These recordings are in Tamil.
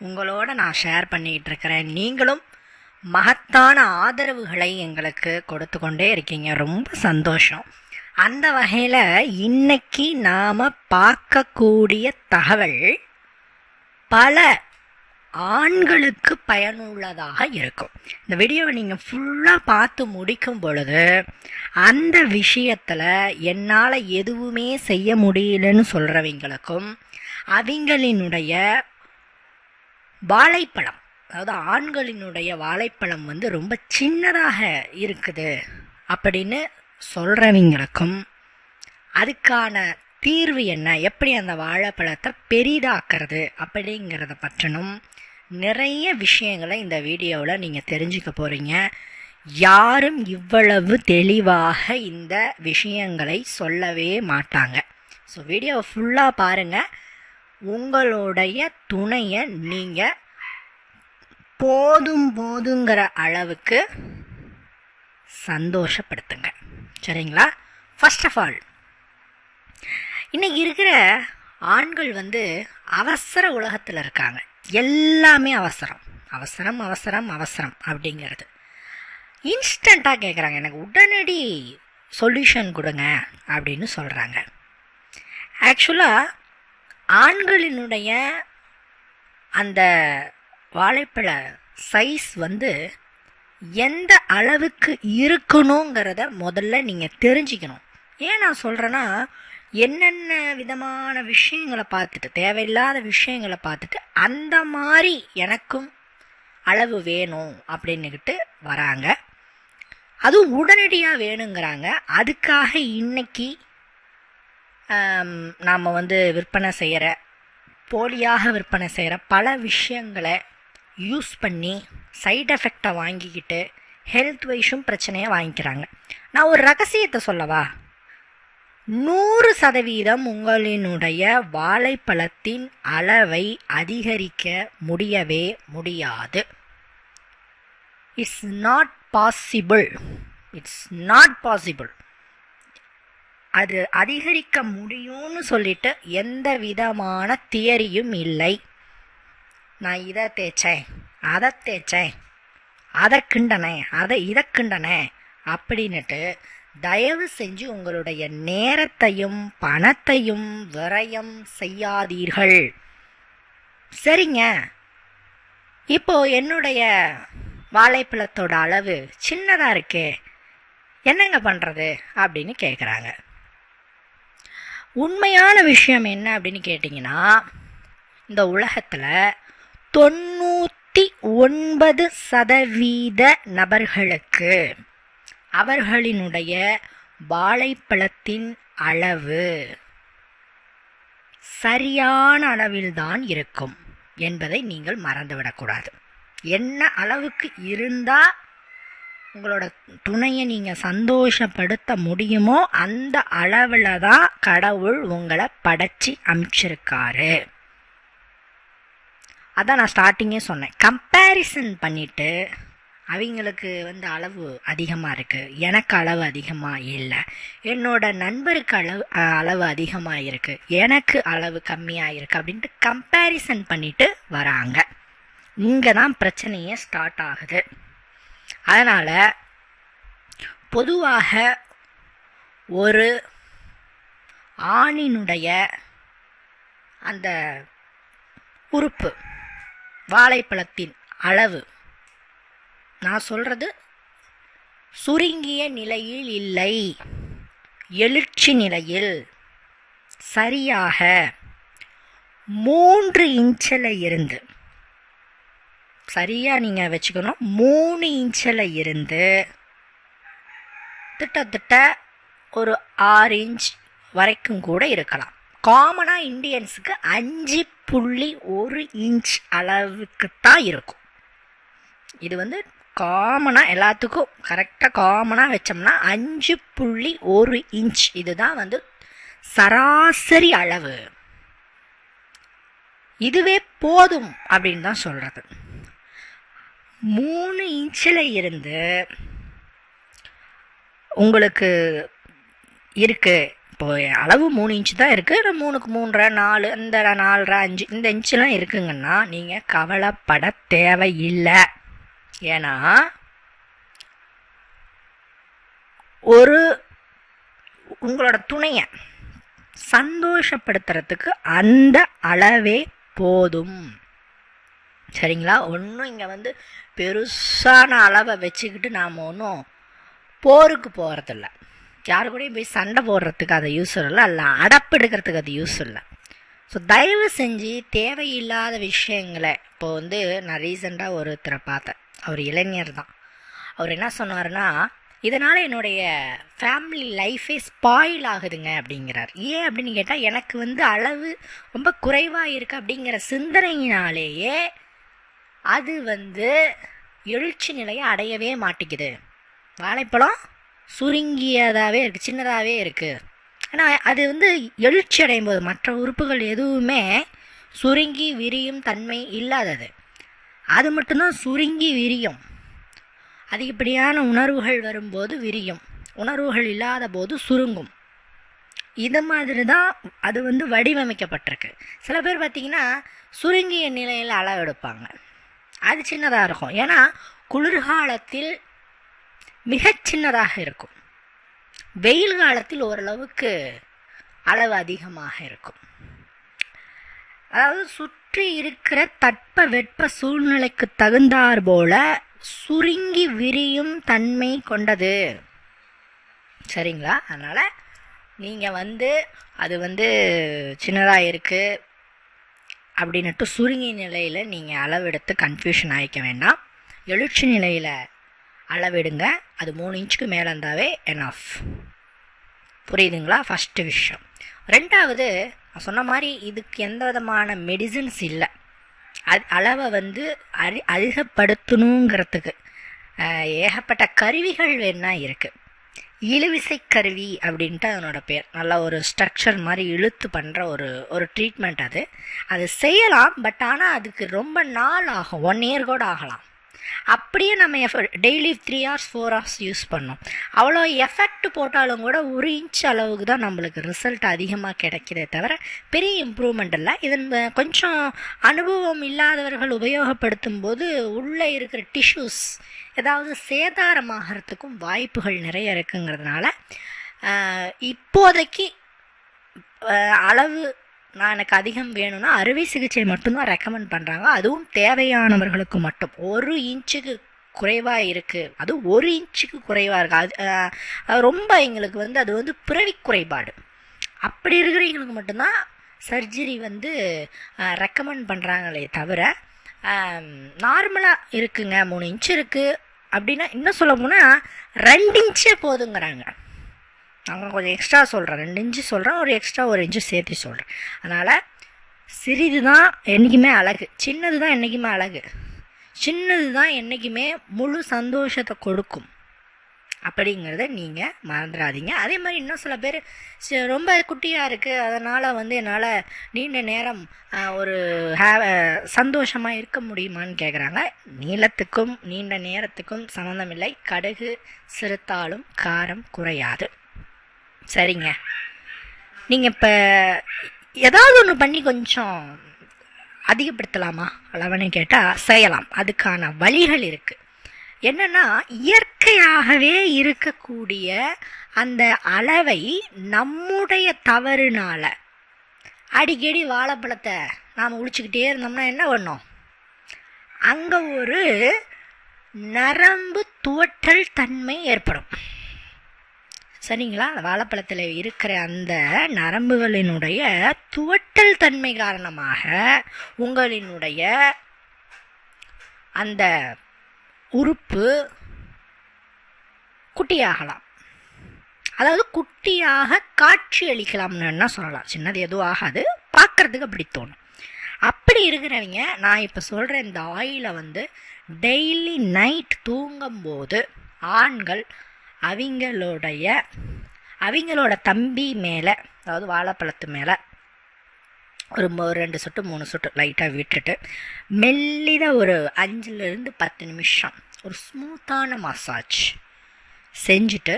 உங்களோட நான் ஷேர் பண்ணிகிட்டு இருக்கிறேன் நீங்களும் மகத்தான ஆதரவுகளை எங்களுக்கு கொடுத்து கொண்டே இருக்கீங்க. ரொம்ப சந்தோஷம். அந்த வகையில் இன்னைக்கு நாம் பார்க்கக்கூடிய தகவல் பல ஆண்களுக்கு பயனுள்ளதாக இருக்கும். இந்த வீடியோவை நீங்கள் ஃபுல்லாக பார்த்து முடிக்கும் பொழுது அந்த விஷயத்தில் என்னால் எதுவுமே செய்ய முடியலன்னு சொல்கிறவங்களுக்கும் அவங்களினுடைய வாழைப்பழம். அதாவது ஆண்களினுடைய வாழைப்பழம் வந்து ரொம்ப சின்னதாக இருக்குது அப்படின்னு சொல்கிறவங்களுக்கும் அதுக்கான தீர்வு என்ன? எப்படி அந்த வாழைப்பழத்தை பெரிதாக்குறது அப்படிங்கிறத பற்றினும் நிறைய விஷயங்களை இந்த வீடியோவில் நீங்கள் தெரிஞ்சுக்க போகிறீங்க யாரும் இவ்வளவு தெளிவாக இந்த விஷயங்களை சொல்லவே மாட்டாங்க. ஸோ வீடியோவை ஃபுல்லாக பாருங்கள் உங்களுடைய துணையை நீங்கள் போதும் போதுங்கிற அளவுக்கு சந்தோஷப்படுத்துங்க. சரிங்களா? ஃபர்ஸ்ட் ஆஃப் ஆல் இன்னைக்கு இருக்கிற ஆண்கள் வந்து அவசர உலகத்தில் இருக்காங்க. எல்லாமே அவசரம். அவசரம் அவசரம் அவசரம் அப்படிங்கிறது. இன்ஸ்டண்ட்டாக கேட்குறாங்க எனக்கு உடனடி சொல்யூஷன் கொடுங்க அப்படின்னு சொல்கிறாங்க ஆக்சுவலாக ஆண்களினுடைய அந்த வாழைப்பழ சைஸ் வந்து எந்த அளவுக்கு இருக்கணுங்கிறத முதல்ல நீங்கள் தெரிஞ்சுக்கணும். ஏன் நான் சொல்கிறேன்னா என்னென்ன விதமான விஷயங்களை பார்த்துட்டு தேவையில்லாத விஷயங்களை பார்த்துட்டு அந்த மாதிரி எனக்கும் அளவு வேணும் அப்படின்னுக்கிட்டு வராங்க. அதுவும் உடனடியாக வேணுங்கிறாங்க. அதுக்காக இன்னைக்கு நாம் வந்து விற்பனை செய்கிற போலியாக விற்பனை செய்கிற பல விஷயங்களை யூஸ் பண்ணி சைட் எஃபெக்டை வாங்கிக்கிட்டு ஹெல்த் வைஸும் பிரச்சனையை வாங்கிக்கிறாங்க. நான் ஒரு ரகசியத்தை சொல்லவா? நூறு சதவீதம் உங்களினுடைய வாழைப்பழத்தின் அளவை அதிகரிக்க முடியவே முடியாது. It's not possible it's not possible அது அதிகரிக்க முடியும்னு சொல்லிட்டு எந்த விதமான தியரியும் இல்லை. நான் இதை தேய்ச்சேன் அதை தேய்ச்சேன் அதை கிண்டனேன் அதை இதை கிண்டனேன் அப்படின்னுட்டு தயவு செஞ்சு உங்களுடைய நேரத்தையும் பணத்தையும் விரயம் செய்யாதீர்கள். சரிங்க. இப்போ என்னுடைய வாழைப்பழத்தோட அளவு சின்னதாக இருக்கே என்னங்க பண்ணுறது அப்படின்னு கேட்குறாங்க உண்மையான விஷயம் என்ன அப்படின்னு கேட்டிங்கன்னா இந்த உலகத்தில் தொண்ணூற்றி ஒன்பது சதவீத நபர்களுக்கு அவர்களினுடைய வாழைப்பழத்தின் அளவு சரியான அளவில்தான் இருக்கும் என்பதை நீங்கள் மறந்துவிடக்கூடாது. என்ன அளவுக்கு இருந்தால் உங்களோட துணையை நீங்கள் சந்தோஷப்படுத்த முடியுமோ அந்த அளவில் தான் கடவுள் உங்களை படைச்சி அனுப்பிச்சிருக்காரு அதான் நான் ஸ்டார்டிங்கே சொன்னேன். கம்பேரிசன் பண்ணிவிட்டு அவங்களுக்கு வந்து அளவு அதிகமாக இருக்குது எனக்கு அளவு அதிகமாக இல்லை. என்னோட நண்பருக்கு அளவு அளவு அதிகமாக இருக்குது எனக்கு அளவு கம்மியாக இருக்குது அப்படின்ட்டு கம்பேரிசன் பண்ணிட்டு வராங்க. இங்கே தான் பிரச்சனையே ஸ்டார்ட் ஆகுது. அதனால் பொதுவாக ஒரு ஆணினுடைய அந்த உறுப்பு வாழைப்பழத்தின் அளவு நான் சொல்கிறது சுருங்கிய நிலையில் இல்லை எழுச்சி நிலையில் சரியாக மூன்று இன்ச்சில் இருந்து சரியாக நீங்கள் வச்சுக்கணும். மூணு இன்ச்சில் இருந்து திட்டத்திட்ட ஒரு ஆறு இன்ச் வரைக்கும் கூட இருக்கலாம். காமனாக இண்டியன்ஸுக்கு அஞ்சு புள்ளி ஒரு இன்ச் அளவுக்கு தான் இருக்கும். இது வந்து காமனாக எல்லாத்துக்கும் கரெக்டாக காமனாக வச்சோம்னா அஞ்சு புள்ளி ஒரு இன்ச். இதுதான் வந்து சராசரி அளவு. இதுவே போதும் அப்படின்னு தான் சொல்கிறது மூணு இன்ச்சில் இருந்து உங்களுக்கு இருக்குது இப்போ அளவு மூணு இன்ச்சு தான் இருக்குது மூணுக்கு மூன்றரை நாலு இந்த நாலரை அஞ்சு இந்த இன்ச்செலாம் இருக்குங்கன்னா நீங்கள் கவலைப்பட தேவையில்லை. ஏன்னா ஒரு உங்களோட துணையை சந்தோஷப்படுத்துறதுக்கு அந்த அளவே போதும். சரிங்களா? ஒன்றும் இங்கே வந்து பெருசான அளவை வச்சுக்கிட்டு நாம் ஒன்றும் போருக்கு போகிறதில்ல யாரு கூடயும் போய் சண்டை போடுறதுக்கு அதை யூஸ் இல்லை அல்ல அடப்பெடுக்கிறதுக்கு அது யூஸ் இல்லை. ஸோ தயவு செஞ்சு தேவையில்லாத விஷயங்களை இப்போ வந்து நான் ரீசெண்டாக ஒருத்தரை பார்த்தேன். அவர் இளைஞர் தான். அவர் என்ன சொன்னார்னா இதனால் என்னுடைய ஃபேமிலி லைஃபே ஸ்பாயில் ஆகுதுங்க அப்படிங்கிறார். ஏன் அப்படின்னு கேட்டால் எனக்கு வந்து அளவு ரொம்ப குறைவாக இருக்குது அப்படிங்கிற சிந்தனையினாலேயே அது வந்து எழுச்சி நிலையை அடையவே மாட்டேங்குது. வாழைப்பழம் சுருங்கியதாகவே இருக்குது சின்னதாகவே இருக்குது ஆனால் அது வந்து எழுச்சி அடையும் போது மற்ற உறுப்புகள் எதுவுமே சுருங்கி விரியும் தன்மை இல்லாதது. அது மட்டும்தான் சுருங்கி விரியும். அதிகப்படியான உணர்வுகள் வரும்போது விரியும். உணர்வுகள் இல்லாத போது சுருங்கும். இது மாதிரி தான் அது வந்து வடிவமைக்கப்பட்டிருக்கு. சில பேர் பார்த்திங்கன்னா சுருங்கிய நிலையில் அளவெடுப்பாங்க. அது சின்னதாக இருக்கும். ஏன்னா குளிர்காலத்தில் மிகச் சின்னதாக இருக்கும். வெயில் காலத்தில் ஓரளவுக்கு அளவு அதிகமாக இருக்கும். அதாவது சுற்றி இருக்கிற தட்ப வெட்ப சூழ்நிலைக்கு தகுந்தாற் போல சுருங்கி விரியும் தன்மை கொண்டது. சரிங்களா? அதனால் நீங்கள் வந்து அது வந்து சின்னதாக இருக்குது அப்படின்னுட்டு சுருங்கிய நிலையில் நீங்கள் அளவெடுத்து கன்ஃபியூஷன் ஆகிக்க வேண்டாம். எழுச்சி நிலையில் அளவெடுங்க. அது மூணு இன்ச்சுக்கு மேலே இருந்தாவே என்ஆஃப் புரியுதுங்களா? ஃபஸ்ட்டு விஷயம். ரெண்டாவது நான் சொன்ன மாதிரி இதுக்கு எந்த விதமான மெடிசின்ஸ் இல்லை. அது அளவை வந்து அரி அதிகப்படுத்தணுங்கிறதுக்கு ஏகப்பட்ட கருவிகள் வேணால் இருக்குது இழுவிசை கருவி அப்படின்ட்டு அதனோட பேர். நல்லா ஒரு ஸ்ட்ரக்சர் மாதிரி இழுத்து பண்ணுற ஒரு ஒரு ட்ரீட்மெண்ட் அது. அது செய்யலாம் பட் ஆனால் அதுக்கு ரொம்ப நாள் ஆகும். ஒன் இயர் கூட ஆகலாம். அப்படியே நம்ம daily three hours four hours use பண்ணோம். அவ்வளோ எஃபெக்ட் போட்டாலும் கூட ஒரு இன்ச் அளவுக்கு தான் நம்மளுக்கு ரிசல்ட் அதிகமாக கிடைக்கிறதே தவிர பெரிய இம்ப்ரூவ்மெண்ட் இல்லை. இதன் கொஞ்சம் அனுபவம் இல்லாதவர்கள் உபயோகப்படுத்தும் போது உள்ளே இருக்கிற டிஷ்யூஸ் ஏதாவது சேதாரமாகறதுக்கும் வாய்ப்புகள் நிறைய இருக்குங்கிறதுனால இப்போதைக்கு அளவு நான் எனக்கு அதிகம் வேணும்னா அறுவை சிகிச்சை மட்டும்தான் ரெக்கமெண்ட் பண்ணுறாங்க அதுவும் தேவையானவர்களுக்கு மட்டும். ஒரு இன்ச்சுக்கு குறைவாக இருக்குது அதுவும் ஒரு இன்ச்சுக்கு குறைவாக இருக்குது அது ரொம்ப எங்களுக்கு வந்து அது வந்து பிறவி குறைபாடு. அப்படி இருக்கிறவங்களுக்கு மட்டும்தான் சர்ஜரி வந்து ரெக்கமெண்ட் பண்ணுறாங்களே தவிர நார்மலாக இருக்குங்க. மூணு இன்ச்சு இருக்குது அப்படின்னா இன்னும் சொல்ல போனால் ரெண்டு இன்ச்சே போதுங்கிறாங்க. அவங்க கொஞ்சம் எக்ஸ்ட்ரா சொல்கிறேன் ரெண்டு இன்ச்சு சொல்கிறேன் ஒரு எக்ஸ்ட்ரா ஒரு இன்ச்சு சேர்த்து சொல்கிறேன் அதனால் சிறிது தான் என்றைக்குமே அழகு. சின்னது தான் என்றைக்குமே அழகு. சின்னது தான் என்றைக்குமே முழு சந்தோஷத்தை கொடுக்கும். அப்படிங்கிறத நீங்கள் மறந்துடாதீங்க. அதே மாதிரி இன்னும் சில பேர் ரொம்ப குட்டியாக இருக்குது அதனால் வந்து என்னால் நீண்ட நேரம் ஒரு ஹே சந்தோஷமாக இருக்க முடியுமான்னு கேட்குறாங்க நீளத்துக்கும் நீண்ட நேரத்துக்கும் சம்மந்தமில்லை கடுகு சிறுத்தாலும் காரம் குறையாது. சரிங்க. நீங்கள் இப்போ ஏதாவது ஒன்று பண்ணி கொஞ்சம் அதிகப்படுத்தலாமா? அளவுன்னு கேட்டால் செய்யலாம். அதுக்கான வழிகள் இருக்குது என்னென்னா இயற்கையாகவே இருக்கக்கூடிய அந்த அளவை நம்முடைய தவறுனால் அடிக்கடி வாழைப்பழத்தை நாம் உழிச்சிக்கிட்டே இருந்தோம்னா என்ன பண்ணோம்? அங்கே ஒரு நரம்பு துவட்டல் தன்மை ஏற்படும். சரிங்களா? வாழைப்பழத்தில் இருக்கிற அந்த நரம்புகளினுடைய துவட்டல் தன்மை காரணமாக உங்களினுடைய அந்த உறுப்பு குட்டியாகலாம். அதாவது குட்டியாக காட்சி அளிக்கலாம்னு சொல்லலாம். சின்னது எதுவும் ஆகாது. பார்க்கறதுக்கு அப்படி தோணும். அப்படி அப்படி இருக்கிறவங்க நான் இப்போ சொல்கிற இந்த ஆயிலை வந்து டெய்லி நைட் தூங்கும்போது ஆண்கள் அவங்களுடைய அவங்களோட தம்பி மேலே அதாவது வாழைப்பழத்து மேலே ஒரு ரெண்டு சொட்டு மூணு சொட்டு லைட்டாக விட்டுட்டு மெல்லித ஒரு அஞ்சுலேருந்து பத்து நிமிஷம் ஒரு ஸ்மூத்தான மசாஜ் செஞ்சுட்டு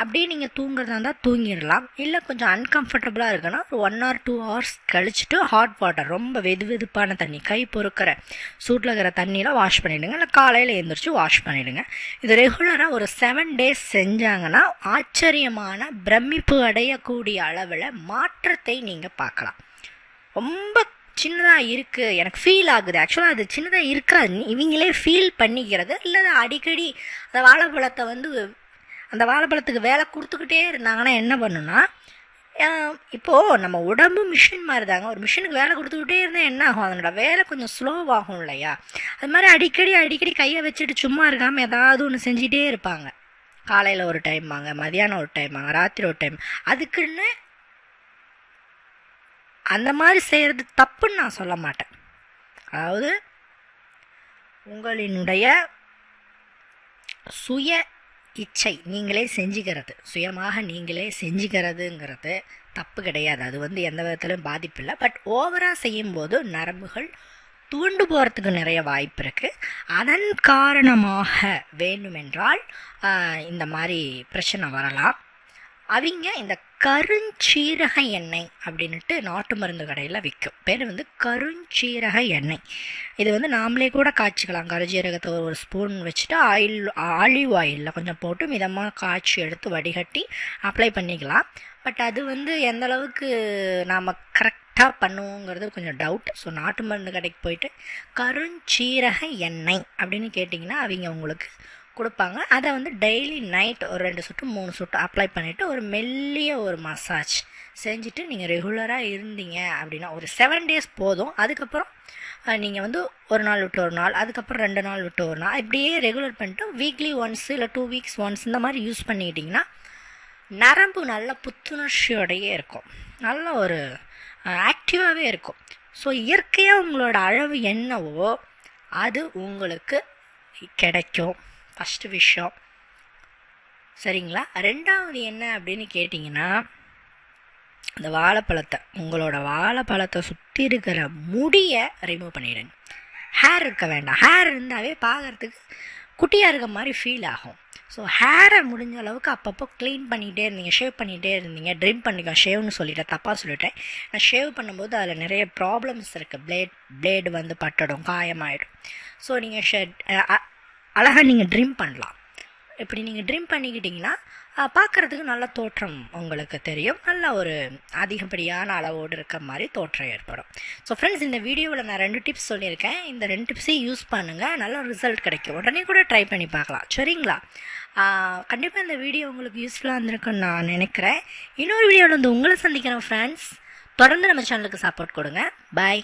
அப்படியே நீங்கள் தூங்குறதா இருந்தால் தூங்கிடலாம். இல்லை கொஞ்சம் அன்கம்ஃபர்டபுளாக இருக்குன்னா ஒரு ஒன் ஆர் டூ ஹவர்ஸ் கழிச்சிட்டு ஹாட் வாட்டர் ரொம்ப வெது வெதுப்பான தண்ணி கை பொறுக்கிற சூட்டில் இருக்கிற தண்ணியெலாம் வாஷ் பண்ணிவிடுங்க இல்லை காலையில் எழுந்திரிச்சு வாஷ் பண்ணிவிடுங்க இது ரெகுலராக ஒரு செவன் டேஸ் செஞ்சாங்கன்னா ஆச்சரியமான பிரமிப்பு அடையக்கூடிய அளவில் மாற்றத்தை நீங்கள் பார்க்கலாம். ரொம்ப சின்னதாக இருக்குது எனக்கு ஃபீல் ஆகுது. ஆக்சுவலாக அது சின்னதாக இருக்காது இவங்களே ஃபீல் பண்ணிக்கிறது இல்லை அடிக்கடி அந்த வாழைப்பழத்தை வந்து அந்த வாழைப்பழத்துக்கு வேலை கொடுத்துக்கிட்டே இருந்தாங்கன்னா என்ன பண்ணுன்னா இப்போது நம்ம உடம்பு மிஷின் மாதிரி தாங்க ஒரு மிஷினுக்கு வேலை கொடுத்துக்கிட்டே இருந்தால் என்ன ஆகும்? அதனோட வேலை கொஞ்சம் ஸ்லோவாகும் இல்லையா? அது மாதிரி அடிக்கடி அடிக்கடி கையை வச்சுட்டு சும்மா இருக்காமல் ஏதாவது ஒன்று செஞ்சிட்டே இருப்பாங்க. காலையில் ஒரு டைம் வாங்க மதியானம் ஒரு டைம் வாங்க ராத்திரி ஒரு டைம் அதுக்குன்னு அந்த மாதிரி செய்கிறது தப்புன்னு நான் சொல்ல மாட்டேன். அதாவது உங்களினுடைய சுய இச்சை நீங்களே செஞ்சுக்கிறது. சுயமாக நீங்களே செஞ்சுக்கிறதுங்கிறது தப்பு கிடையாது. அது வந்து எந்த விதத்திலும் பாதிப்பு இல்லை பட் ஓவராக செய்யும்போது நரம்புகள் தூண்டு போகிறதுக்கு நிறைய வாய்ப்பு இருக்குது அதன் காரணமாக வேண்டுமென்றால் இந்த மாதிரி பிரச்சனை வரலாம். அவங்க இந்த கருஞ்சீரக எண்ணெய் அப்படின்ட்டு நாட்டு மருந்து கடையில் விற்கும் பேர் வந்து கருஞ்சீரக எண்ணெய். இது வந்து நாமளே கூட காய்ச்சிக்கலாம். கருஞ்சீரகத்தை ஒரு ஸ்பூன் வச்சுட்டு ஆயில் ஆலிவ் ஆயிலில் கொஞ்சம் போட்டு மிதமாக காய்ச்சி எடுத்து வடிகட்டி அப்ளை பண்ணிக்கலாம். பட் அது வந்து எந்த அளவுக்கு நாம் கரெக்டாக பண்ணுவோங்கிறது கொஞ்சம் டவுட் ஸோ நாட்டு மருந்து கடைக்கு போயிட்டு கருஞ்சீரக எண்ணெய் அப்படின்னு கேட்டிங்கன்னா அவங்க உங்களுக்கு கொடுப்பாங்க. அதை வந்து டெய்லி நைட் ஒரு ரெண்டு சுட்டு மூணு சுட்டு அப்ளை பண்ணிவிட்டு ஒரு மெல்லிய ஒரு மசாஜ் செஞ்சுட்டு நீங்கள் ரெகுலராக இருந்தீங்க அப்படின்னா ஒரு செவன் டேஸ் போதும். அதுக்கப்புறம் நீங்கள் வந்து ஒரு நாள் விட்டு ஒரு நாள் அதுக்கப்புறம் ரெண்டு நாள் விட்டு ஒரு நாள் இப்படியே ரெகுலர் பண்ணிட்டு வீக்லி ஒன்ஸ் இல்லை டூ வீக்ஸ் ஒன்ஸ் இந்த மாதிரி யூஸ் பண்ணிக்கிட்டிங்கன்னா நரம்பு நல்ல புத்துணர்ச்சியோடையே இருக்கும். நல்ல ஒரு ஆக்டிவாகவே இருக்கும். ஸோ இயற்கையாக உங்களோட அளவு என்னவோ அது உங்களுக்கு கிடைக்கும். ஃபஸ்ட்டு விஷயம். சரிங்களா? ரெண்டாவது என்ன அப்படின்னு கேட்டிங்கன்னா இந்த வாழைப்பழத்தை உங்களோட வாழைப்பழத்தை சுற்றி இருக்கிற முடியை ரிமூவ் பண்ணிடுங்க. ஹேர் இருக்க வேண்டாம். ஹேர் இருந்தாவே பார்க்கறதுக்கு குட்டியாக இருக்க மாதிரி ஃபீல் ஆகும். ஸோ ஹேரை முடிஞ்ச அளவுக்கு அப்பப்போ க்ளீன் பண்ணிகிட்டே இருந்தீங்க ஷேவ் பண்ணிகிட்டே இருந்தீங்க ட்ரிம் பண்ணிக்கோ ஷேவ்னு சொல்லிட்டேன் தப்பாக சொல்லிட்டேன். நான் ஷேவ் பண்ணும்போது அதில் நிறைய ப்ராப்ளம்ஸ் இருக்குது பிளேட் பிளேடு வந்து பட்டடும் காயமாயிடும். ஸோ நீங்கள் ஷெட் அழகாக நீங்கள் ட்ரிம் பண்ணலாம். இப்படி நீங்கள் ட்ரிம் பண்ணிக்கிட்டிங்கன்னா பார்க்குறதுக்கு நல்ல தோற்றம் உங்களுக்கு தெரியும். நல்ல ஒரு அதிகப்படியான அளவோடு இருக்க மாதிரி தோற்றம் ஏற்படும். ஸோ ஃப்ரெண்ட்ஸ் இந்த வீடியோவில் நான் ரெண்டு டிப்ஸ் சொல்லியிருக்கேன். இந்த ரெண்டு டிப்ஸையும் யூஸ் பண்ணுங்கள் நல்ல ரிசல்ட் கிடைக்கும். உடனே கூட ட்ரை பண்ணி பார்க்கலாம். சரிங்களா? கண்டிப்பாக இந்த வீடியோ உங்களுக்கு யூஸ்ஃபுல்லாக இருந்திருக்குன்னு நான் நினைக்கிறேன். இன்னொரு வீடியோவில் வந்து உங்களை சந்திக்கிறேன் ஃப்ரெண்ட்ஸ் தொடர்ந்து நம்ம சேனலுக்கு சப்போர்ட் கொடுங்க. பாய்